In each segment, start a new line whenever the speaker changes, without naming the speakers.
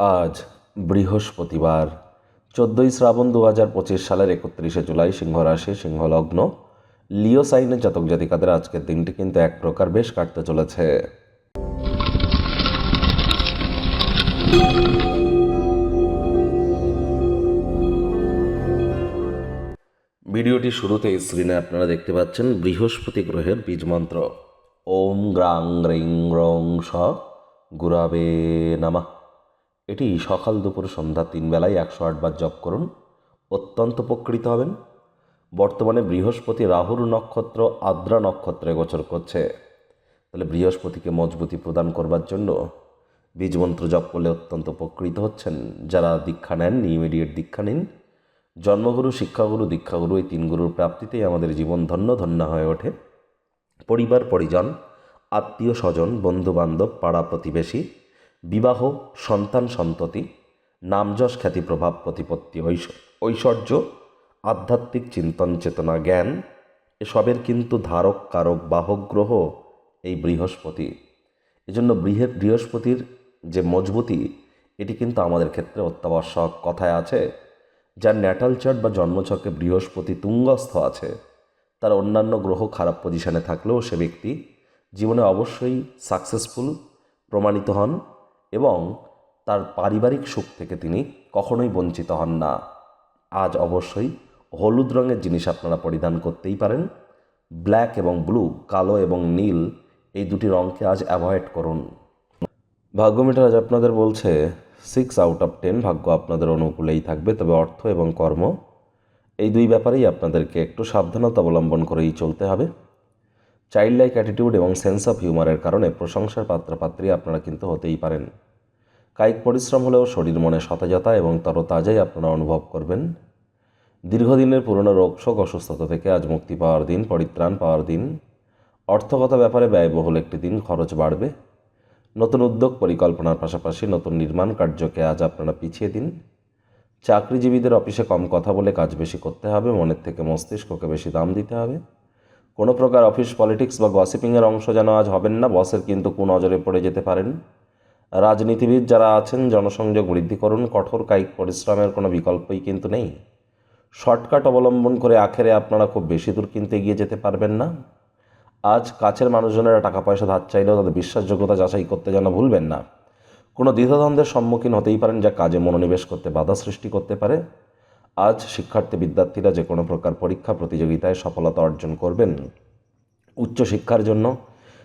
আজ বৃহস্পতিবার, চোদ্দোই শ্রাবণ দু হাজার পঁচিশ সালের একত্রিশে জুলাই সিংহ রাশি সিংহলগ্ন। লিও সাইনের জাতক জাতিকাদের আজকের দিনটি কিন্তু এক প্রকার বেশ কাটতে চলেছে। ভিডিওটি শুরুতে স্ক্রিনে আপনারা দেখতে পাচ্ছেন বৃহস্পতি গ্রহের বীজ মন্ত্র। ওম গ্রাং রিং রং স গুরাবে নামা। এটি সকাল দুপুর সন্ধ্যা তিন বেলায় একশো আটবার জপ করুন। অত্যন্ত উপকৃত হবেন। বর্তমানে বৃহস্পতি রাহুর নক্ষত্র আদ্রা নক্ষত্রে গোচর করছে। তাহলে বৃহস্পতিকে মজবুতি প্রদান করবার জন্য বীজমন্ত্র জপ করলে অত্যন্ত উপকৃত হচ্ছেন। যারা দীক্ষা নেননি ইমিডিয়েট দীক্ষা নিন। জন্মগুরু, শিক্ষাগুরু, দীক্ষাগুরু এই তিন গুরুর প্রাপ্তিতেই আমাদের জীবন ধন্য ধন্য হয়ে ওঠে। পরিবার, পরিজন, আত্মীয় স্বজন, বন্ধুবান্ধব, পাড়া প্রতিবেশী বিবাহ, সন্তান সন্ততি, নামযশ খ্যাতি প্রভাব প্রতিপত্তি ঐশ- ঐশ্বর্য, আধ্যাত্মিক চিন্তন চেতনা জ্ঞান, এসবের কিন্তু ধারক, কারক, বাহক গ্রহ এই বৃহস্পতি। এজন্য বৃহের বৃহস্পতির যে মজবুতি, এটি কিন্তু আমাদের ক্ষেত্রে অত্যাবশ্যক কথায় আছে, যার ন্যাটাল চার্ট বা জন্মছকে বৃহস্পতি তুঙ্গস্থ আছে। তার অন্যান্য গ্রহ খারাপ পজিশনে থাকলেও সে ব্যক্তি জীবনে অবশ্যই সাকসেসফুল প্রমাণিত হন এবং তার পারিবারিক সুখ থেকে তিনি কখনোই বঞ্চিত হন না। আজ অবশ্যই হলুদ রঙের জিনিস আপনারা পরিধান করতেই পারেন। ব্ল্যাক এবং ব্লু, কালো এবং নীল এই দুটি রঙকে আজ অ্যাভয়েড করুন। ভাগ্যমিটার আজ আপনাদের বলছে সিক্স আউট অফ টেন ভাগ্য আপনাদের অনুকূলেই থাকবে, তবে অর্থ এবং কর্ম এই দুই ব্যাপারেই আপনাদেরকে একটু সাবধানতা অবলম্বন করেই চলতে হবে। চাইল্ড লাইক অ্যাটিটিউড এবং সেন্স অফ হিউমারের কারণে প্রশংসার পাত্রপাত্রী আপনারা কিন্তু হতেই পারেন। কায়িক পরিশ্রম হলেও শরীর মনে সতেজতা এবং তরতাজাই আপনারা অনুভব করবেন। দীর্ঘদিনের পুরনো রোগ শোক অসুস্থতা থেকে আজ মুক্তি পাওয়ার দিন, পরিত্রাণ পাওয়ার দিন। অর্থগত ব্যাপারে ব্যয়বহুল একটি দিন, খরচ বাড়বে। নতুন উদ্যোগ পরিকল্পনার পাশাপাশি নতুন নির্মাণ কার্যকে আজ আপনারা পিছিয়ে দিন। চাকরিজীবীদের অফিসে কম কথা বলে কাজ বেশি করতে হবে, মনের থেকে মস্তিষ্ককে বেশি দাম দিতে হবে। কোনো প্রকার অফিস পলিটিক্স বা গসিপিংয়ের অংশ যেন আজ হবেন না, বসের কিন্তু কুনজরে পড়ে যেতে পারেন। রাজনীতিবিদ যারা আছেন, জনসংযোগ বৃদ্ধি করুন, কঠোর কায়িক পরিশ্রমের কোনো বিকল্পই কিন্তু নেই। শর্টকাট অবলম্বন করে আখেরে আপনারা খুব বেশি দূর কিন্তু এগিয়ে যেতে পারবেন না। আজ কাছের মানুষজনেরা টাকা পয়সা ধার চাইলেও তাদের বিশ্বাসযোগ্যতা যাচাই করতে যেন ভুলবেন না। কোনো দ্বিধাদ্বন্দ্বের সম্মুখীন হতেই পারেন যা কাজে মনোনিবেশ করতে বাধা সৃষ্টি করতে পারে। আজ শিক্ষার্থী বিদ্যার্থীরা যে কোনো প্রকার পরীক্ষা প্রতিযোগিতায় সফলতা অর্জন করবেন। উচ্চশিক্ষার জন্য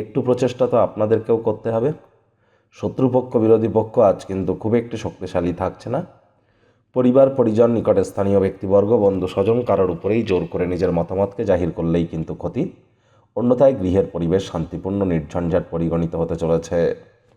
একটু প্রচেষ্টা তো আপনাদেরকেও করতে হবে। শত্রুপক্ষ, বিরোধী পক্ষ আজ কিন্তু খুব একটি শক্তিশালী থাকছে না। পরিবার, পরিজন, নিকটে স্থানীয় ব্যক্তিবর্গ, বন্ধু, স্বজন কারোর উপরেই জোর করে নিজের মতামতকে জাহির করলেই কিন্তু ক্ষতি। অন্যথায় গৃহের পরিবেশ শান্তিপূর্ণ, নির্ঝঞ্ঝাট পরিগণিত হতে চলেছে।